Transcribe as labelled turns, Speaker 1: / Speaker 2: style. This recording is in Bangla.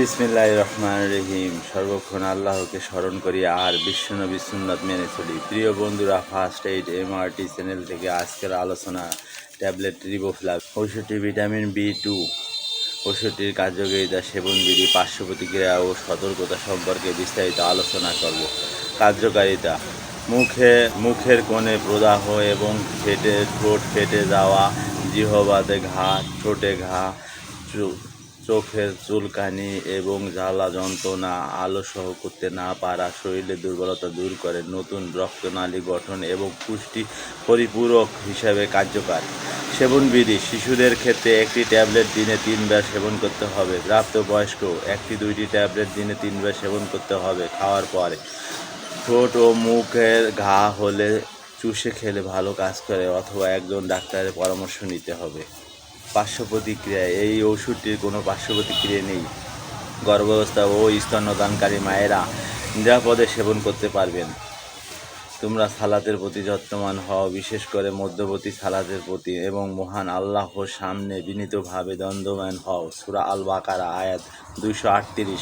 Speaker 1: বিসমিল্লাহ রহমান রহিম। সর্বক্ষণ আল্লাহকে স্মরণ করি, আর বিশ্বনবী সুন্নত মেনে চলি। প্রিয় বন্ধুরা, ফার্স্ট এইড, এমআরটি চ্যানেল থেকে আজকের আলোচনা, ট্যাবলেট রিবোফ্লাভ। ঔষধটি ভিটামিন বি টু। ওষুধটির কার্যকারিতা সেবনবিধি পার্শ্ব প্রতিক্রিয়া ও সতর্কতা সম্পর্কে বিস্তারিত আলোচনা করব। কার্যকারিতা। মুখে, মুখের কোণে প্রদাহ এবং ফেটে, ঠোঁট ফেটে যাওয়া, জিহবাতে ঘা, ঠোঁটে ঘা চোখের চুলকানি এবং জ্বালা যন্ত্রণা আলো সহ করতে না পারা, শরীরের দুর্বলতা দূর করে নতুন রক্তনালী গঠন এবং পুষ্টি পরিপূরক হিসাবে কার্যকর। সেবনবিধি, শিশুদের ক্ষেত্রে একটি ট্যাবলেট দিনে তিনবার সেবন করতে হবে। প্রাপ্তবয়স্ক, একটি দুইটি ট্যাবলেট দিনে তিনবার সেবন করতে হবে খাওয়ার পরে। ঠোঁট ও মুখের ঘা হলে চুষে খেলে ভালো কাজ করে অথবা একজন ডাক্তারের পরামর্শ নিতে হবে। পার্শ্ব প্রতিক্রিয়া এই ওষুধটির কোনো পার্শ্ব প্রতিক্রিয়া নেই। গর্ভাবস্থা ও স্তন্যদানকারী মায়েরা নিরাপদে সেবন করতে পারবেন। তোমরা সালাতের প্রতি যত্নবান হও, বিশেষ করে মধ্যবর্তী সালাতের প্রতি, এবং মহান আল্লাহর সামনে বিনীতভাবে দ্বন্দ্বমান হও। সুরা আল বাকারা আয়াত দুইশো আটত্রিশ।